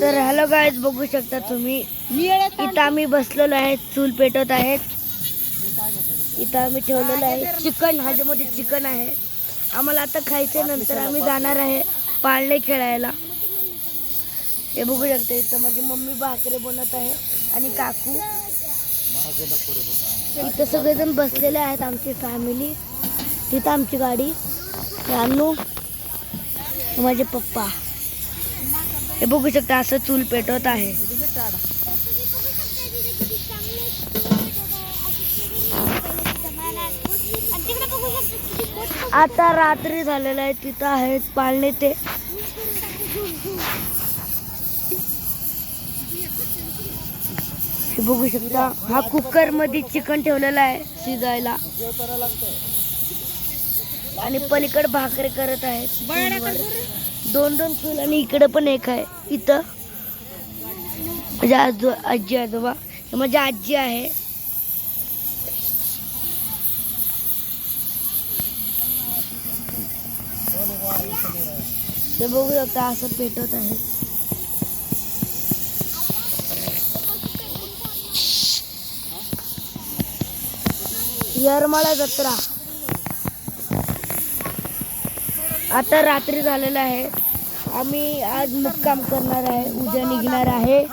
तर hello guys बघू शकता तुम्ही. इथं आम्ही बसलेलो आहे चूल पेटवत आहेत. इथं आम्ही ठेवलेलं आहे. चिकन ह्याच्यामध्ये चिकन आहे. आम्हाला आता खायचं नंतर आम्ही जाणार आहे पाळणे खेळायला. हे बघू शकता इथं माझी मम्मी भाकरे बनवत आहे आणि काकू. इथं सगळेजण बसलेले आहेत आमची फॅमिली तिथं आमची गाडी. रानू माझे पप्पा. हे बघू शकता असं चूल पेटवत आहे. आता रात्री झालेलं आहे तिथं आहेत पाळणे ते. बघू शकता हा कुकरमध्ये चिकन ठेवलेला आहे शिजायला. आणि पलीकड भाकरी करत आहेत. दोन दोन चूल आणि इकडे पण एक आहे. इथं. माझ्या आजो आजी आजोबा. माझी आजी आहे. ते बघू शकता असं पेटवत आहे. यरमाळा जत्रा. आता रात्री झालेलं आहे. आम्ही आज मुक्काम करणार आहे. उद्या निघणार आहे.